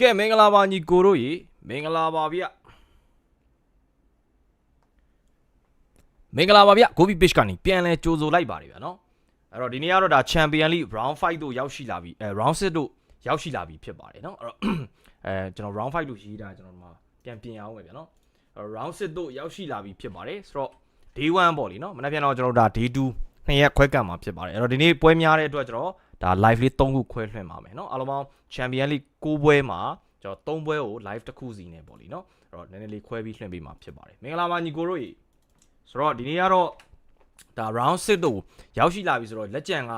ကဲမင်္ဂလာပါညီကိုတို့ရေမင်္ဂလာပါဗျမင်္ဂလာပါဗျကိုဘီပစ်ကနေပြန်လဲကြိုဆိုလိုက်ပါတယ်ဗျာနော်အဲ့တော့ဒီနေ့ကတော့ဒါ Champion League Round 5တို့ရောက်ရှိလာပြီအဲ Round 6တို့ရောက်ရှိလာပြီဖြစ်ပါတယ်နော်အဲ့တော့အဲကျွန်တော် Round 5တို့ရေးတာကျွန်တော်ဒီမှာပြန်ပြင်အောင်ပဲဗျာနော်အဲ့တော့ Round 6တို့ရောက်ရှိလာပြီဖြစ်ပါတယ်ဆိုတော့ Day 1ပေါ့လीနော်မနေ့ပြန်တော့ကျွန်တော်တို့ဒါ Day 2နှစ်ရက်ခွဲကန့်မှာဖြစ်ပါတယ်အဲ့တော့ဒီနေ့ပွဲများတဲ့အတွက်ကျွန်တော် ဒါ live လေး3ခုခွဲလွှင့်ပါမယ်เนาะအားလုံးပေါင်း Champion League 6ပွဲမှာကျွန်တော်3ပွဲကို live တစ်ခုစီနဲ့ပေါ့လीเนาะအဲ့တော့နည်းနည်းလေးခွဲပြီးလွှင့်ပေးမှာဖြစ်ပါတယ်မင်္ဂလာပါညီကိုတို့ရေဆိုတော့ဒီနေ့ကတော့ဒါ round 6တို့ရောက်ရှိလာပြီဆိုတော့လက်ကျန်က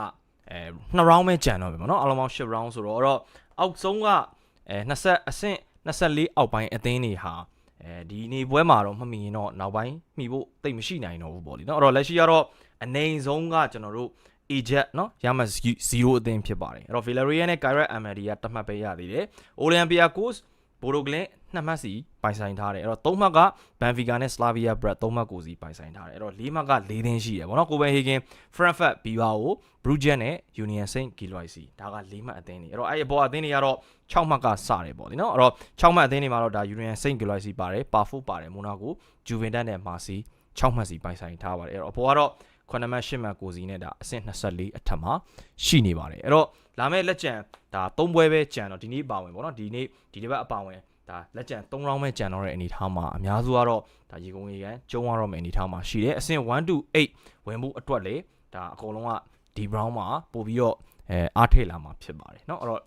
အဲ2 round ပဲကျန်တော့ပြီပေါ့เนาะအားလုံးပေါင်း10 round ဆိုတော့အဲ့တော့အောက်ဆုံးကအဲ20အဆင့်24အောက်ပိုင်းအသင်းတွေဟာအဲဒီနေပွဲမှာတော့မမီရင်တော့နောက်ပိုင်းမှီဖို့တိတ်မရှိနိုင်တော့ဘူးပေါ့လीเนาะအဲ့တော့လက်ရှိကတော့အနေဆုံးကကျွန်တော်တို့ Eject เนาะရမ0အသင်းဖြစ်ပါတယ်အဲ့တော့ Villarreal နဲ့ Kyrat Amadi ကတစ်မှတ်ပဲရသေးတယ် Olympiacos ဘိုရိုဂလင်နှစ်မှတ်စီပိုင်ဆိုင်ထားတယ်အဲ့တော့သုံးမှတ်က Benfica နဲ့ Slavia Prague သုံးမှတ်ကိုစီပိုင်ဆိုင်ထားတယ်အဲ့တော့လေးမှတ်က၄သင်းရှိတယ်ဗောနော် Copenhagen Frankfurt Bilbao Brugge နဲ့ Union Saint Gilloise ဒါကလေးမှတ်အသင်းတွေအဲ့တော့အဲ့အပေါ်အသင်းတွေကတော့6မှတ်ကစတယ်ပေါ့ဒီနော်အဲ့တော့6မှတ်အသင်းတွေမှာတော့ဒါ Union Saint Gilloise ပါတယ် Pafo ပါတယ် Monaco Juventus နဲ့ Marseille 6မှတ်စီပိုင်ဆိုင်ထားပါတယ်အဲ့တော့အပေါ်ကတော့ 9မှတ်10မှတ်ကိုစီနဲ့ဒါအဆင့်24အထက်မှာရှိနေပါတယ်အဲ့တော့လာမယ့်လက်ကျန်ဒါ3ပွဲပဲကျန်တော့ဒီနေ့ပါဝင်ပေါ့နော်ဒီနေ့ဒီတစ်ပတ်အပါဝင်ဒါလက်ကျန်3 round ပဲကျန်တော့တဲ့အနေအထားမှာအများစုကတော့ဒါရေကုန်ရေကန်ကျုံရတော့မယ့်အနေအထားမှာရှိတယ်အဆင့်1 to 8ဝင်မှုအတွက်လေဒါအကုန်လုံးကဒီ round မှာပို့ပြီးတော့အဲအားထိတ်လာမှာဖြစ်ပါတယ်เนาะအဲ့တော့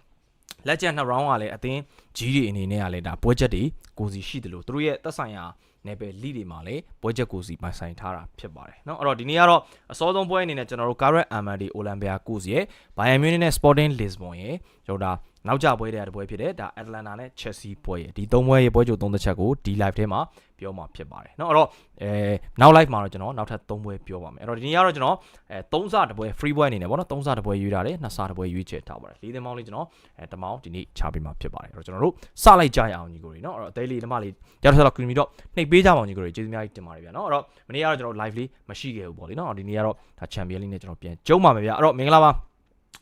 လက်ကျန်2 round ကလည်းအသင်းကြီးတွေအနေနဲ့ကလည်းဒါပွဲချက်တွေကိုစီရှိတယ်လို့သူတို့ရဲ့သက်ဆိုင်ရာ နယ်ပယ်လိတွေမှာလည်းပွဲချက်ကိုစီပိုင်ဆိုင်ထားတာဖြစ်ပါတယ်เนาะအဲ့တော့ဒီနေ့ကတော့အစောဆုံးပွဲအနေနဲ့ကျွန်တော်တို့ Garrett Amadi Olympia ကိုစီရဲ့ Bayern Munich နဲ့ Sporting Lisbon ရဲ့ကျွန်တော်ဒါ နောက်ကျပွဲတဲ့တပွဲဖြစ်တဲ့ဒါ Atlanta နဲ့ Chelsea ပွဲရဲ့ဒီသုံးပွဲရဲ့ပွဲကြိုသုံးသက်ချက်ကိုဒီ live ထဲမှာပြောမှာဖြစ်ပါတယ်เนาะအဲ့တော့အဲနောက် live မှာတော့ကျွန်တော်နောက်ထပ်3ပွဲပြောပါမယ်အဲ့တော့ဒီနေ့ကတော့ကျွန်တော်အဲ3စတပွဲ free ပွဲအနေနဲ့ပေါ့နော်3စတပွဲရွေးထားတယ်2စတပွဲရွေးချယ်ထားပါတယ်၄သင်းပေါင်းလေးကျွန်တော်အဲတမောင်းဒီနေ့ချပေးမှာဖြစ်ပါတယ်အဲ့တော့ကျွန်တော်တို့စလိုက်ကြရအောင်ညီကိုတွေเนาะအဲ့တော့အသေးလေးဓမ္မလေးရောက်ဆက်တော့ကင်မီတော့နှိပ်ပေးကြပါအောင်ညီကိုတွေကျေးဇူးများကြီးတင်ပါတယ်ဗျာเนาะအဲ့တော့မနေ့ကတော့ကျွန်တော် live လေးမရှိခဲ့ဘူးပေါ့လေเนาะဒီနေ့ကတော့ဒါ champion လေးနဲ့ကျွန်တော်ပြန်ကျုံပါမယ်ဗျာအဲ့တော့မင်္ဂလာပါ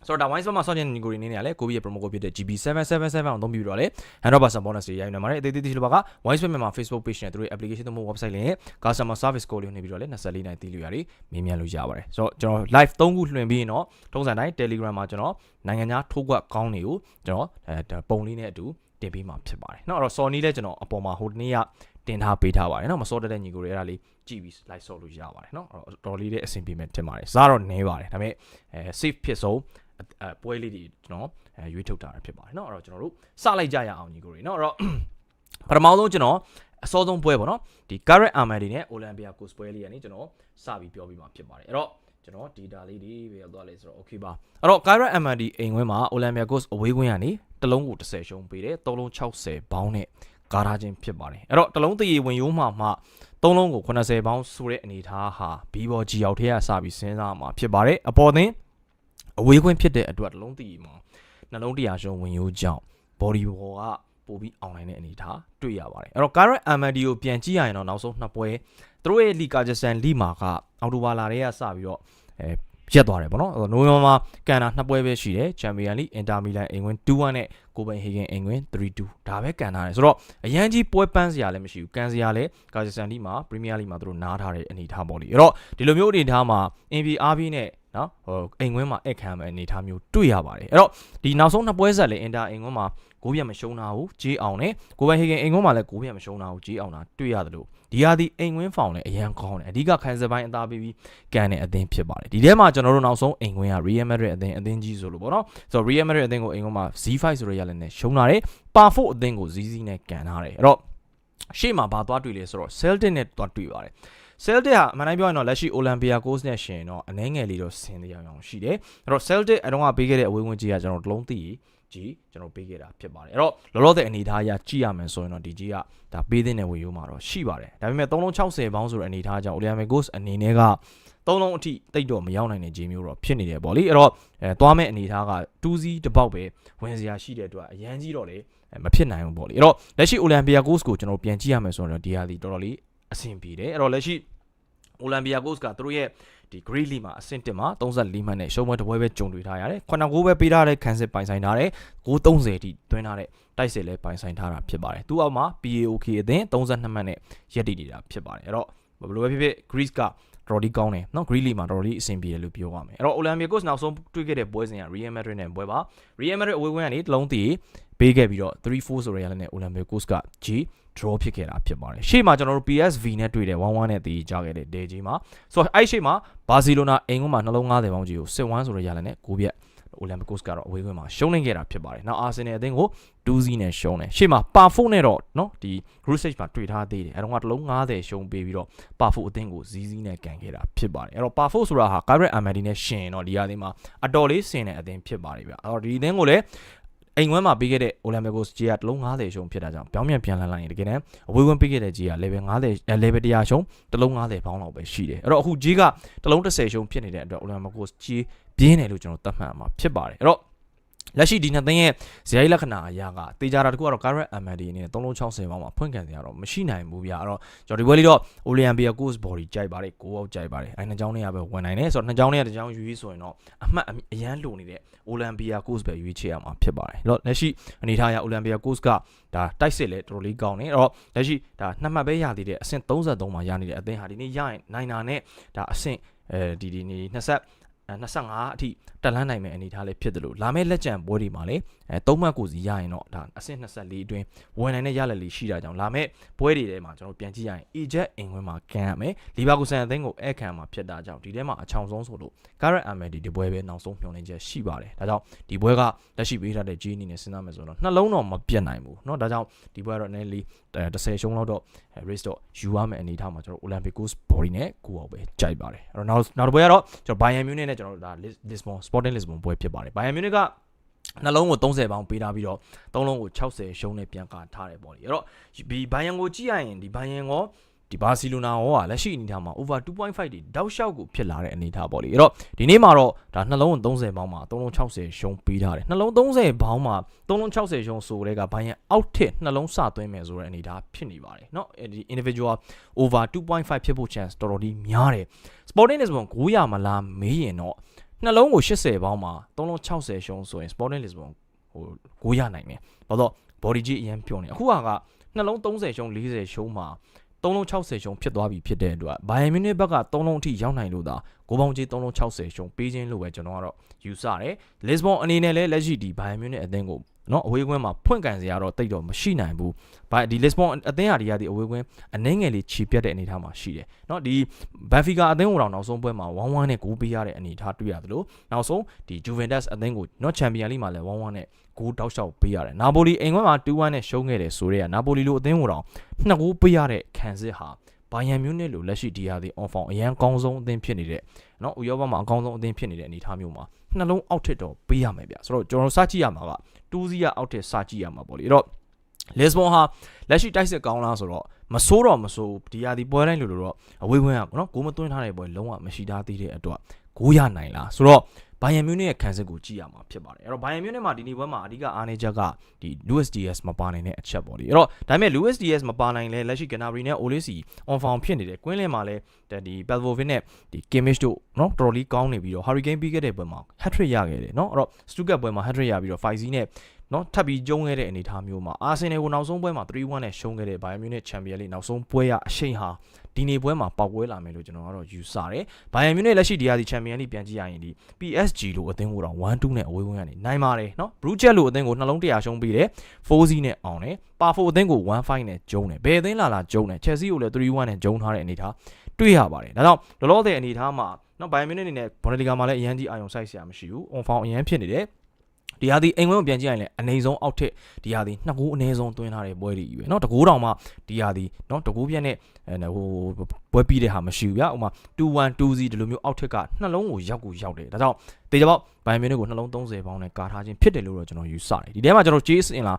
ဆိုတော့ဒါ wine spot မှာဆောင်းချင်ညီကိုတွေနေနေရလဲကိုဘီရဲ့ promo code ဖြစ်တဲ့ GB777 အောင်သုံးပြီးတော့လေ100% bonus တွေရယူနေပါတယ်အသေးသေးသေးလိုပါက wine spot မှာ Facebook page နဲ့သူတို့ရဲ့ application တို့ website လေးနဲ့ customer service call လေးနေပြီးတော့လေ24နိုင်တီးလို့ရတယ်မေးမြန်းလို့ရပါတယ်ဆိုတော့ကျွန်တော် live 3ခုလွှင့်ပြီးရင်တော့ထုံးစံတိုင်း Telegram မှာကျွန်တော်နိုင်ငံခြားထိုးကွက်ကောင်းတွေကိုကျွန်တော်အဲပုံလေးနဲ့အတူတင်ပေးမှာဖြစ်ပါတယ်เนาะအဲ့တော့ Sony လည်းကျွန်တော်အပေါ်မှာဟိုတနေ့က တင်ထားပေးထားပါတယ်เนาะမစောတတ်တဲ့ညီကိုတွေအဲ့ဒါလေးကြည့်ပြီး live ဆော့လို့ရပါတယ်เนาะအဲ့တော့တော်လေးလေးအဆင်ပြေမဲ့တင်ပါတယ်စားတော့နဲပါတယ်ဒါပေမဲ့အဲ safe ဖြစ်ဆုံးအဲပွဲလေးတွေကျွန်တော်အဲရွေးထုတ်တာဖြစ်ပါတယ်เนาะအဲ့တော့ကျွန်တော်တို့စလိုက်ကြရအောင်ညီကိုတွေเนาะအဲ့တော့ပထမဆုံးကျွန်တော်အစောဆုံးပွဲပေါ့နော်ဒီ Garrett Amadi နဲ့ Olympia Coast ပွဲလေးကနေကျွန်တော်စပြီးပြောပြီးမှဖြစ်ပါတယ်အဲ့တော့ကျွန်တော် data လေးတွေပဲသွားလဲဆိုတော့ okay ပါအဲ့တော့ Garrett Amadi အိမ်ဝင်းမှာ Olympia Coast အဝေးကွင်းကနေတလုံးကို30ရှုံးပေးတယ်3လုံး60ဘောင်းနဲ့ ကားထားခြင်းဖြစ်ပါတယ်အဲ့တော့တလုံးတရေဝင်ရိုးမှမှသုံးလုံးကို80ဘောင်းဆိုတဲ့အနေထားဟာဘီဘော်ဂျီရောက်ထဲကစပြီးစဉ်းစားမှာဖြစ်ပါတယ်အပေါ်သင်းအဝေးကွင်းဖြစ်တဲ့အတွက်တလုံးတရေမှာနှလုံးတရာရှုံးဝင်ရိုးကြောင့် body ဘော်ကပို့ပြီးအောင်နိုင်တဲ့အနေအထားတွေ့ရပါတယ်အဲ့တော့ Garrett Amadi ကိုပြန်ကြည့်ရရင်တော့နောက်ဆုံးနှစ်ပွဲသူတို့ရဲ့ Liga Jackson လီမာကအော်တိုဘာလာတွေကစပြီးတော့အဲ ရက်သွားတယ်ပေါ့နော်နိုဝင်ဘာမှာကန်တာနှစ်ပွဲပဲရှိတယ်ချန်ပီယံလိအင်တာမီလန်အိမ်ဝင်2-1နဲ့ကိုပန်ဟေဂင်အိမ်ဝင်3-2ဒါပဲကန်ထားတယ်ဆိုတော့အရန်ကြီးပွဲပန်းစရာလည်းမရှိဘူးကန်စရာလည်းကာဂျီဆန်လိမှာပရီးမီးယားလိမှာသူတို့နားထားတဲ့အနေအထားပေါ့လေအဲ့တော့ဒီလိုမျိုးအနေအထားမှာ NBRB နဲ့ နော်ဟိုအိမ်ဝင်မှာအခမ်းမဲ့အနေအထားမျိုးတွေ့ရပါတယ်အဲ့တော့ဒီနောက်ဆုံးနှစ်ပွဲဆက်လည်းအင်တာအိမ်ဝင်မှာဂိုးပြတ်မရှုံးတာဘူးဂျေးအောင်နဲ့ကိုပန်ဟေဂင်အိမ်ဝင်မှာလည်းဂိုးပြတ်မရှုံးတာဘူးဂျေးအောင်တာတွေ့ရတယ်လို့ဒီဟာဒီအိမ်ဝင်ဖောင်လည်းအရန်ကောင်းတယ်အဓိကခိုင်စပိုင်းအသားပေးပြီးကန်တဲ့အသင်းဖြစ်ပါတယ်ဒီထဲမှာကျွန်တော်တို့နောက်ဆုံးအိမ်ဝင်က Real Madrid အသင်းအသင်းကြီးဆိုလို့ပေါ့နော်ဆိုတော့ Real Madrid အသင်းကိုအိမ်ဝင်မှာ Z5 ဆိုရရလည်းနဲ့ရှုံးလာတယ်ပါဖို့အသင်းကို ZZ နဲ့ကန်ထားတယ်အဲ့တော့ရှေ့မှာဘာသွားတွေ့လဲဆိုတော့ Celtic နဲ့သွားတွေ့ပါတယ် Celtic ဟာအမှန်တိုင်းပြောရင်တော့လက်ရှိ Olympiacos နဲ့ရှင်တော့အနှဲငယ်လေးတော့ဆင်းသေးအောင်ရှိတယ်အဲ့တော့ Celtic အတော့ကပေးခဲ့တဲ့အဝေးဝင်ကြီးကကျွန်တော်တို့လုံးသိကြီးကျွန်တော်ပေးခဲ့တာဖြစ်ပါတယ်အဲ့တော့လောလောဆယ်အနေထားအရကြည့်ရမယ်ဆိုရင်တော့ဒီကြီးကဒါပေးတဲ့နယ်ဝေရိုးမှာတော့ရှိပါတယ်ဒါပေမဲ့360ဘောင်းဆိုတဲ့အနေထားကြောင့် Olympiacos အနေနဲ့ကသုံးလုံးအထိတိတ်တော့မရောက်နိုင်တဲ့ဂျေမျိုးတော့ဖြစ်နေတယ်ပေါ့လေအဲ့တော့အဲသွားမဲ့အနေထားက2စီးတစ်ပေါက်ပဲဝင်စရာရှိတဲ့အတွက်အရန်ကြီးတော့လေမဖြစ်နိုင်ဘူးပေါ့လေအဲ့တော့လက်ရှိ Olympiacos ကိုကျွန်တော်ပြန်ကြည့်ရမယ်ဆိုတော့ဒီဟာဒီတော်တော်လေး အဆင်ပြေတယ်အဲ့တော့လက်ရှိ Olympiacos ကသူတို့ရဲ့ဒီ Great League မှာအဆင့်1မှာ34မှတ်နဲ့ရှုံးပွဲတစ်ပွဲပဲကြုံတွေ့ထားရတယ်ခုနကပဲပေးထားတဲ့ခံစစ်ပိုင်ဆိုင်ထားတယ်930အထိတွင်းထားတဲ့တိုက်စစ်လည်းပိုင်ဆိုင်ထားတာဖြစ်ပါတယ်သူ့အောက်မှာ PAOK အသင်း32မှတ်နဲ့ရပ်တည်နေတာဖြစ်ပါတယ်အဲ့တော့ဘယ်လိုပဲဖြစ်ဖြစ် Greece ကတော်တော်လေးကောင်းတယ်နော် Great League မှာတော်တော်လေးအဆင်ပြေတယ်လို့ပြောရမယ်အဲ့တော့ Olympiacos နောက်ဆုံးတွေ့ခဲ့တဲ့ပွဲစဉ်က Real Madrid နဲ့ပွဲပါ Real Madrid အဝေးကွင်းကနေတစ်လုံးတည်ပေးခဲ့ပြီးတော့3-4ဆိုရရလည်းနဲ့ Olympiacos က G draw ဖြစ်ခဲ့တာဖြစ်ပါတယ်ရှေ့မှာကျွန်တော်တို့ PSV နဲ့တွေ့တယ်1-1နဲ့တည်ကြခဲ့တဲ့ဒေကြီးမှာဆိုတော့အဲ့ရှေ့မှာဘာဆီလိုနာအင်္ဂုံမှာနှလုံး90ပေါင်းကြီးကိုစစ်ဝမ်းဆိုတဲ့ရလနဲ့ကိုပြက်အိုလံပစ်ကိုစ်ကတော့အဝေးခွင်မှာရှုံးနေခဲ့တာဖြစ်ပါတယ်။နောက်အာဆင်နယ်အသင်းကို2-0နဲ့ရှုံးတယ်။ရှေ့မှာပါဖို့နဲ့တော့နော်ဒီ group stage မှာတွေ့ထားသေးတယ်။အဲတော့ကတလုံး90ရှုံးပေးပြီးတော့ပါဖို့အသင်းကို0-0နဲ့ကန်ခဲ့တာဖြစ်ပါတယ်။အဲတော့ပါဖို့ဆိုတာဟာ Gareth Amadi နဲ့ရှင်တော့ဒီအသင်းမှာအတော်လေးဆင်တဲ့အသင်းဖြစ်ပါတယ်ဗျ။အဲတော့ဒီအသင်းကိုလည်း အိမ်ဝမ်းမှာပေးခဲ့တဲ့ Olympiacos ကြီးကတလုံး90ရှုံးဖြစ်တာကြောင့်ပြောင်းပြန်ပြန်လှန်လိုက်ရင်တကယ်တမ်းအဝေးဝန်းပေးခဲ့တဲ့ကြီးက level 90 level 100ရှုံးတလုံး90ပေါင်းလောက်ပဲရှိတယ်အဲ့တော့အခုကြီးကတလုံး30ရှုံးဖြစ်နေတဲ့အတွက် Olympiacos ကြီးပြင်းတယ်လို့ကျွန်တော်သတ်မှတ်မှာဖြစ်ပါတယ်အဲ့တော့ လက်ရှိဒီနှစ်သိန်းရဲ့ဇယိုင်းလက္ခဏာအရာကတေချာတာတခုကတော့ Garrett Amadi အနေနဲ့360ပေါင်းမှာဖွင့်ခံစရာတော့မရှိနိုင်ဘူးဗျာအဲ့တော့ကျွန်တော်ဒီပွဲလေးတော့ Olympiacos body ကြိုက်ပါတယ်ကိုအောက်ကြိုက်ပါတယ်အဲနှစ်ကြောင်းတွေကပဲဝင်နိုင်တယ်ဆိုတော့နှစ်ကြောင်းတွေကတစ်ကြောင်းယူရေးဆိုရင်တော့အမှတ်အရန်လိုနေတဲ့ Olympiacos ပဲရွေးချယ်ရမှာဖြစ်ပါတယ်အဲ့တော့လက်ရှိအနေထားအရ Olympiacos ကဒါတိုက်စစ်လဲတော်တော်လေးကောင်းနေအဲ့တော့လက်ရှိဒါနှစ်မှတ်ပဲရသေးတယ်အဆင့်33မှာရနေတဲ့အသင်းဟာဒီနေ့ရရင်နိုင်တာနဲ့ဒါအဆင့်အဲဒီဒီနေ့20 25အထိတက်လန်းနိုင်မယ့်အနေအထားလေးဖြစ်တယ်လို့လာမယ့်လက်ကျန်ပွဲတွေမှာလည်းအဲ၃မှတ်ကိုစီရရင်တော့ဒါအဆင့်24အတွင်းဝင်နိုင်တဲ့ရလဒ်လေးရှိတာကြောင့်လာမယ့်ပွဲတွေထဲမှာကျွန်တော်ပြန်ကြည့်ရရင် Eject အင်ဝင်မှာကန်ရမယ်လီဗာပူလ်ဆန်အသင်းကိုအဲ့ခံမှာဖြစ်တာကြောင့်ဒီထဲမှာအချောင်ဆုံးဆိုလို့ Gareth Amadi ဒီပွဲပဲနောက်ဆုံးမျှော်လင့်ချက်ရှိပါတယ်ဒါကြောင့်ဒီပွဲကလက်ရှိပေးထားတဲ့ G အနေနဲ့စဉ်းစားမယ်ဆိုတော့နှလုံးတော့မပြတ်နိုင်ဘူးเนาะဒါကြောင့်ဒီပွဲကတော့နည်းနည်းလေး30ရှုံးလောက်တော့ race တော့ယူရမယ့်အနေအထားမှာကျွန်တော် Olympiacos body နဲ့ကိုအောင်ပဲကြိုက်ပါတယ်အဲ့တော့နောက်နောက်တစ်ပွဲကတော့ကျွန်တော် Bayern Munich နဲ့ ကျွန်တော်တို့ဒါ Lisbon Sporting Lisbon ပွဲဖြစ်ပါတယ် Bayern Munich ကနှလုံးကို30ပေါင်ပေးထားပြီးတော့သုံးလုံးကို60ရှုံးနဲ့ပြန်ကာထားတယ်ပေါ့လေအဲ့တော့ဒီဘိုင်ယန်ကိုကြည့်ရရင်ဒီဘိုင်ယန်ကို ဒီဘာစီလိုနာရောကလက်ရှိအနေအထားမှာ over 2.5တွေတောက်လျှောက်ကိုဖြစ်လာတဲ့အနေအထားပေါ့လေအဲ့တော့ဒီနေ့မှာတော့ဒါနှလုံး30ပေါင်းမှာ3လုံး60ရှုံးပေးထားတယ်နှလုံး30ပေါင်းမှာ3လုံး60ရှုံးဆိုတဲ့ကဘိုင်ယန်အောက်ထစ်နှလုံးစသွင်းမယ်ဆိုတဲ့အနေအထားဖြစ်နေပါတယ်เนาะဒီ individual over 2.5ဖြစ်ဖို့ chance တော်တော်လေးများတယ် Sporting Lisbon 900မလားမေးရင်တော့နှလုံးကို80ပေါင်းမှာ3လုံး60ရှုံးဆိုရင် Sporting Lisbon ဟို900နိုင်တယ်ဘာလို့ body ကြီးအရင်ပြုံးနေအခုကနှလုံး30ရှုံး40ရှုံးမှာ 3လုံး60ရှုံးဖြစ်သွားပြီဖြစ်တဲ့အတွက်ဘိုင်ယန်မြူနစ်ဘက်က3လုံးအထိရောက်နိုင်လို့သာကိုပေါင်းကြီး3လုံး60ရှုံးပေးခြင်းလို့ပဲကျွန်တော်ကတော့ယူဆတယ်လစ်ဘွန်အနေနဲ့လည်းလက်ရှိဒီဘိုင်ယန်မြူနစ်အသင်းကိုနော်အဝေးကွင်းမှာဖွင့်ကန်စရာတော့တိတ်တော့မရှိနိုင်ဘူး။ဘာဒီလစ်ဘွန်အသင်းဟာဒီကဒီအဝေးကွင်းအနှဲငယ်လေးခြေပြတ်တဲ့အနေအထားမှာရှိတယ်။နော်ဒီဘန်ဖီကာအသင်းကိုတော့နောက်ဆုံးပွဲမှာ1-1နဲ့ဂိုးပေးရတဲ့အနေအထားတွေ့ရတယ်လို့နောက်ဆုံးဒီဂျူဗင်တက်စ်အသင်းကိုနော်ချန်ပီယံလိမှာလည်း1-1နဲ့ ဂိုးတောက်လျှောက်ပေးရတယ်။နာပိုလီအိမ်ကွင်းမှာ2-1နဲ့ရှုံးခဲ့တယ်ဆိုတော့နာပိုလီလိုအသင်းကိုတော့နှစ်ဂိုးပေးရတဲ့ခံစစ်ဟာဘိုင်ယန်မြူနစ်လိုလက်ရှိဒီဟာဒီ on form အရန်ကောင်းဆုံးအသင်းဖြစ်နေတဲ့နော်ဥရောပမှာအကောင်းဆုံးအသင်းဖြစ်နေတဲ့အနေအထားမျိုးမှာနှလုံးအောက်ထစ်တော့ပေးရမယ်ဗျဆိုတော့ကျွန်တော်စကြည့်ရမှာက2စီးရအောက်ထစ်စကြည့်ရမှာပေါ့လေအဲ့တော့ လစ်ဘွန်ဟာလက်ရှိတိုက်စစ်ကောင်းလားဆိုတော့မဆိုးတော့မဆိုးဒီဟာဒီပွဲတိုင်းလိုလိုတော့အဝေးဝင်းကနော်ဂိုးမသွင်းထားတဲ့ပွဲလုံးဝမရှိသားသေးတဲ့အတွက်ဂိုးရနိုင်လားဆိုတော့ဘိုင်ယန်မြူနစ်ရဲ့ခံစစ်ကိုကြည့်ရမှာဖြစ်ပါတယ်အဲ့တော့ဘိုင်ယန်မြူနစ်မှာဒီနေ့ပွဲမှာအဓိကအားနည်းချက်ကဒီ USDS မပါနိုင်တဲ့အချက်ပေါ့လေအဲ့တော့ဒါပေမဲ့ USDS မပါနိုင်လဲလက်ရှိ Canary နဲ့ Olisi on form ဖြစ်နေတယ်ကွင်းလင်းမှာလဲဒီ Pelvovic နဲ့ဒီ Kimmich တို့နော်တော်တော်လေးကောင်းနေပြီးတော့ Hurricane ပြီးခဲ့တဲ့ပွဲမှာ hat trick ရခဲ့တယ်နော်အဲ့တော့ Stuttgart ပွဲမှာ hat trick ရပြီးတော့ 5C နဲ့ နော်ထပ်ပြီးကျုံးခဲ့တဲ့အနေအထားမျိုးမှာအာဆင်နယ်ကိုနောက်ဆုံးပွဲမှာ3-1နဲ့ရှုံးခဲ့တဲ့ Bayern Munich Champions League နောက်ဆုံးပွဲရအရှိန်ဟာဒီနေ့ပွဲမှာပေါက်ပွဲလာမယ်လို့ကျွန်တော်ကတော့ယူဆတယ်။ Bayern Munich လက်ရှိဒီဟာဒီ Champions League ပြန်ကြည့်ရရင်ဒီ PSG လို့အသင်းကိုတော့1-2နဲ့အဝေးဝန်းကနေနိုင်ပါတယ်နော်။ Bruges လို့အသင်းကိုနှလုံး100ရှုံးပြီးတယ်။4-0နဲ့အောင်တယ်။ Parfo အသင်းကို1-5နဲ့ကျုံးတယ်။ဘယ်အသင်းလာလာကျုံးတယ်။ Chelsea ကိုလည်း3-1နဲ့ကျုံးထားတဲ့အနေအထားတွေ့ရပါတယ်။ဒါကြောင့်လောလောဆယ်အနေအထားမှာနော် Bayern Munich အနေနဲ့ Bundesliga မှာလည်းအရန်ကြီးအာရုံစိုက်စရာမရှိဘူး။ on form အရန်ဖြစ်နေတယ်။ ဒီဟာဒီအိမ်ဝင်းကိုပြန်ကြည့်ရင်လည်းအနေဆုံးအောက်ထစ်ဒီဟာဒီနှစ်ကိုအနည်းဆုံးတွင်းထားတဲ့ပွဲတွေကြီးပဲเนาะတကူတောင်မှဒီဟာဒီเนาะတကူပြက်နဲ့ဟိုပွဲပြီးတဲ့ဟာမရှိဘူးဗျာဥမာ21 2Z ဒီလိုမျိုးအောက်ထစ်ကနှလုံးကိုရောက်ကိုရောက်တယ်ဒါကြောင့်တေချာပေါက်ဘိုင်မီနစ်ကိုနှလုံး30ပေါင်းနဲ့ကာထားခြင်းဖြစ်တယ်လို့တော့ကျွန်တော်ယူဆတယ်ဒီထဲမှာကျွန်တော် J အစင်လား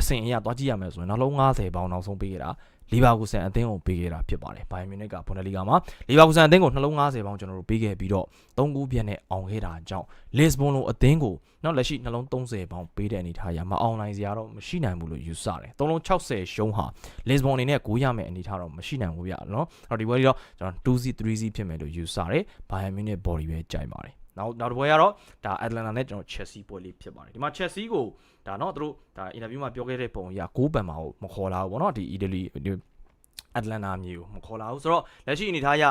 အစင်အရသွားကြည့်ရမယ်ဆိုရင်နှလုံး90ပေါင်းနောက်ဆုံးပေးခဲ့တာ လီဗာပူလ်ဆန်အသင်းကိုပေးခဲ့တာဖြစ်ပါတယ်ဘိုင်မြူနစ်ကဘွန်ဒလီဂါမှာလီဗာပူလ်ဆန်အသင်းကိုနှလုံး90ပေါင်းကျွန်တော်တို့ပေးခဲ့ပြီးတော့3ဂိုးပြည့်နဲ့အောင်ခဲ့တာကြောင့်လစ်ဘွန်လိုအသင်းကိုနော်လက်ရှိနှလုံး30ပေါင်းပေးတဲ့အနေထားရမအောင်နိုင်စရာတော့မရှိနိုင်ဘူးလို့ယူဆတယ်3လုံး60ရှုံးဟာလစ်ဘွန်အနေနဲ့9ရမယ့်အနေထားတော့မရှိနိုင်ဘူးဗျနော်အဲ့တော့ဒီပွဲလေးတော့ကျွန်တော်2စီ3စီဖြစ်မယ်လို့ယူဆတယ်ဘိုင်မြူနစ်ဘော်ဒီပဲကြိုက်ပါတယ် နောက်နောက်တစ်ပွဲကတော့ဒါအက်တလန်တာနဲ့ကျွန်တော်ချက်စီပွဲလေးဖြစ်ပါတယ်ဒီမှာချက်စီကိုဒါเนาะသူတို့ဒါအင်တာဗျူးမှာပြောခဲ့တဲ့ပုံအရ6ပန်မှာကိုမခေါ်လာဘူးဗောနော်ဒီအီတလီအက်တလန်တာမျိုးကိုမခေါ်လာဘူးဆိုတော့လက်ရှိအနေထားရ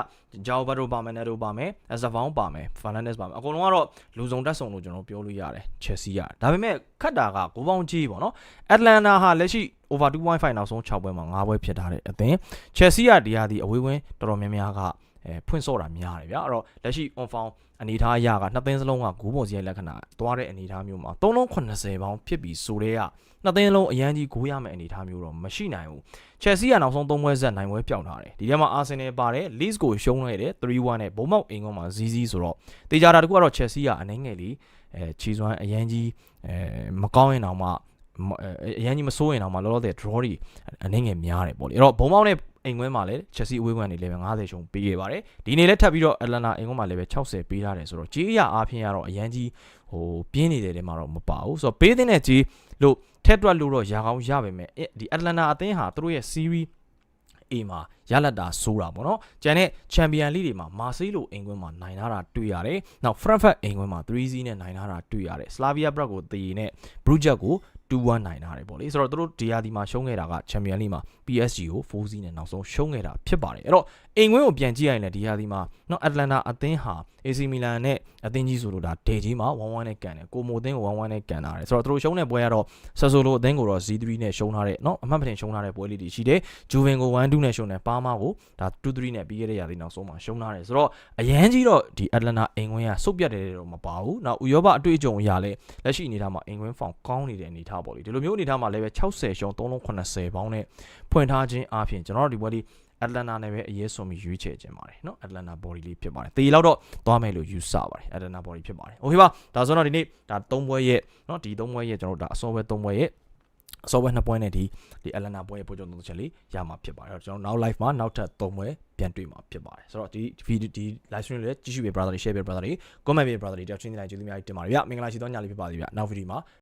ဂျာဘတ်တိုပါမယ်နယ်တိုပါမယ်အဇဗောင်းပါမယ်ဖာနန်ဒက်စ်ပါမယ်အကုန်လုံးကတော့လူစုံတက်ဆုံလို့ကျွန်တော်ပြောလို့ရတယ်ချက်စီရတယ်ဒါပေမဲ့ခတ်တာကကိုပေါင်းကြီးပေါ့နော်အက်တလန်တာဟာလက်ရှိ over 2.5နောက်ဆုံး6ပွဲမှာ9ပွဲဖြစ်ထားတဲ့အသင်းချက်စီကဒီဟာဒီအဝေးဝင်းတော်တော်များများက အဲဖွင့်စော့တာများတယ်ဗျာအဲ့တော့လက်ရှိ on form အနေထားအရကနှစ်သင်းစလုံးကဂိုးပေါ်စီရဲ့လက္ခဏာသွားတဲ့အနေထားမျိုးမှာ3လုံး80ပေါင်းဖြစ်ပြီးဆိုတဲ့ကနှစ်သင်းလုံးအရန်ကြီးဂိုးရမယ့်အနေထားမျိုးတော့မရှိနိုင်ဘူးချက်စီကနောက်ဆုံး3ပွဲဆက်နိုင်ပွဲပြောင်းထားတယ်ဒီထဲမှာအာဆင်နယ်ပါတယ်လစ်ကိုရှုံးလိုက်တယ်3-1နဲ့ဘုံမောက်အင်ကွန်မှာဇီးဇီးဆိုတော့တေချာတာတကူကတော့ချက်စီကအနေငယ်လေးအဲချီစွမ်းအရန်ကြီးအဲမကောင်းရင်တော့မှအရန်ကြီးမစိုးရင်တော့မှလောလောဆယ် draw တွေအနေငယ်များတယ်ပေါ့လေအဲ့တော့ဘုံမောက်နဲ့ အိမ်ခွဲမှာလည်းချက်စီအဝေးခွဲနေလည်းပဲ90ရှုံးပေးခဲ့ပါတယ်ဒီနေ့လည်းထပ်ပြီးတော့အတလန်တာအိမ်ခွဲမှာလည်းပဲ60ပေးထားတယ်ဆိုတော့ကြေးရအားဖြင့်ကတော့အရန်ကြီးဟိုပြင်းနေတဲ့တဲမှာတော့မပါဘူးဆိုတော့ပေးတဲ့ကြေးလို့ထက်တွက်လို့တော့ရာကောင်းရပါမယ်ဒီအတလန်တာအသင်းဟာသူတို့ရဲ့ series A မှာရလက်တာဆိုးတာပေါ့နော်။ကျန်တဲ့ Champion League တွေမှာမာဆေးလိုအိမ်ကွင်းမှာနိုင်ထားတာတွေ့ရတယ်။နောက် Frankfurt အိမ်ကွင်းမှာ3-0နဲ့နိုင်ထားတာတွေ့ရတယ်။ Slavia Prague ကိုတည်နဲ့ Bruges ကို 2-1နိုင်ထားတယ်ပေါ့လေ။ဆိုတော့သူတို့ဒီယာဒီမှာရှုံးခဲ့တာက Champion League မှာ PSG ကို4-0နဲ့နောက်ဆုံးရှုံးခဲ့တာဖြစ်ပါတယ်။အဲ့တော့အိမ်ကွင်းကိုပြန်ကြည့်ရရင်လည်းဒီယာဒီမှာနော် Atlanta အသင်းဟာ AC Milan နဲ့အသင်းကြီးဆိုလို့ဒါဒေကြီးမှာ1-1နဲ့ကန်တယ်။ကိုမိုအသင်းကို1-1နဲ့ကန်ထားတယ်။ဆိုတော့သူတို့ရှုံးတဲ့ပွဲကတော့ဆဆိုလိုအသင်းကိုတော့ Z3 နဲ့ရှုံးထားတဲ့နော်အမှတ်မတင်ရှုံးထားတဲ့ပွဲလေးတွေရှိတယ်။ Juven ကို1-2နဲ့ရှုံးတယ်။ပါမာကိုဒါ2-3နဲ့ပြီးခဲ့တဲ့ရာသီနောက်ဆုံးမှာရှုံးထားတယ်ဆိုတော့အရန်ကြီးတော့ဒီ Atlanta အိမ်ခွင်းကစုပ်ပြတ်တယ်တော့မပါဘူးနောက်ဥရောပအတွေ့အကြုံအရာလဲလက်ရှိအနေထားမှာအိမ်ခွင်းဖောင်ကောင်းနေတဲ့အနေထားပေါ့လေဒီလိုမျိုးအနေထားမှာလည်းပဲ60ရှုံး380ပေါင်းနဲ့ဖွင့်ထားခြင်းအပြင်ကျွန်တော်တို့ဒီပွဲလေးအတလန်နာနဲ့ပဲအရေးဆုံးပြီးရွေးချယ်ခြင်းပါတယ်เนาะအတလန်နာ body လေးဖြစ်ပါတယ်တေလောက်တော့သွားမယ်လို့ယူဆပါတယ်အတလန်နာ body ဖြစ်ပါတယ်โอเคပါဒါဆိုတော့ဒီနေ့ဒါ၃ပွဲရဲ့เนาะဒီ၃ပွဲရဲ့ကျွန်တော်တို့ဒါအစောပွဲ၃ပွဲရဲ့အစောပွဲ2ပွဲနဲ့ဒီဒီအလန်နာပွဲရဲ့ပို့ကြုံသုံးချက်လေးရမှာဖြစ်ပါတယ်အဲ့တော့ကျွန်တော်နောက် live မှာနောက်ထပ်3ပွဲပြန်တွေ့မှာဖြစ်ပါတယ်ဆိုတော့ဒီ video ဒီ live stream လေးကြည့်ရှုပေး brother တွေ share ပေး brother တွေ comment ပေး brother တွေတောက်ချင်းနေလိုက်ကျေးဇူးများတင်ပါတယ်ဗျမင်္ဂလာရှိသောညလေးဖြစ်ပါစေဗျနောက် video မှာ